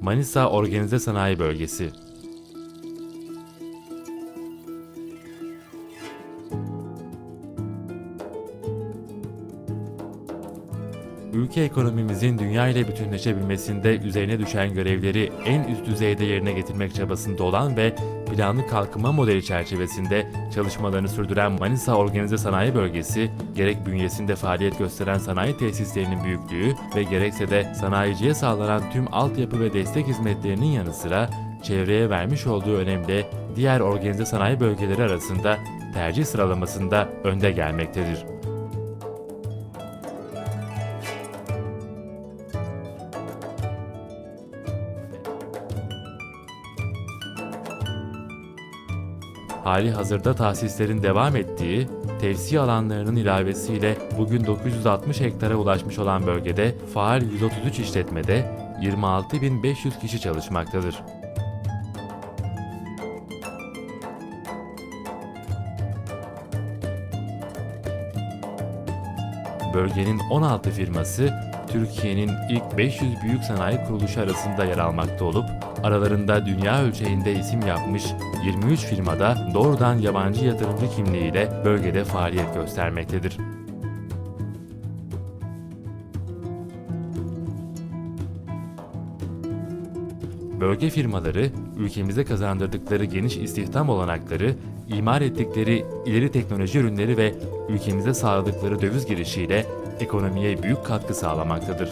Manisa Organize Sanayi Bölgesi. Ülke ekonomimizin dünya ile bütünleşebilmesinde üzerine düşen görevleri en üst düzeyde yerine getirmek çabasında olan ve planlı kalkınma modeli çerçevesinde çalışmalarını sürdüren Manisa Organize Sanayi Bölgesi, gerek bünyesinde faaliyet gösteren sanayi tesislerinin büyüklüğü ve gerekse de sanayiciye sağlanan tüm altyapı ve destek hizmetlerinin yanı sıra çevreye vermiş olduğu önemle diğer organize sanayi bölgeleri arasında tercih sıralamasında önde gelmektedir. Hali hazırda tahsislerin devam ettiği, tevsi alanlarının ilavesiyle bugün 960 hektara ulaşmış olan bölgede faal 133 işletmede 26.500 kişi çalışmaktadır. Bölgenin 16 firması Türkiye'nin ilk 500 büyük sanayi kuruluşu arasında yer almakta olup aralarında dünya ölçeğinde isim yapmış 23 firmada doğrudan yabancı yatırımcı kimliğiyle bölgede faaliyet göstermektedir. Bölge firmaları ülkemize kazandırdıkları geniş istihdam olanakları, imar ettikleri ileri teknoloji ürünleri ve ülkemize sağladıkları döviz girişiyle ekonomiye büyük katkı sağlamaktadır.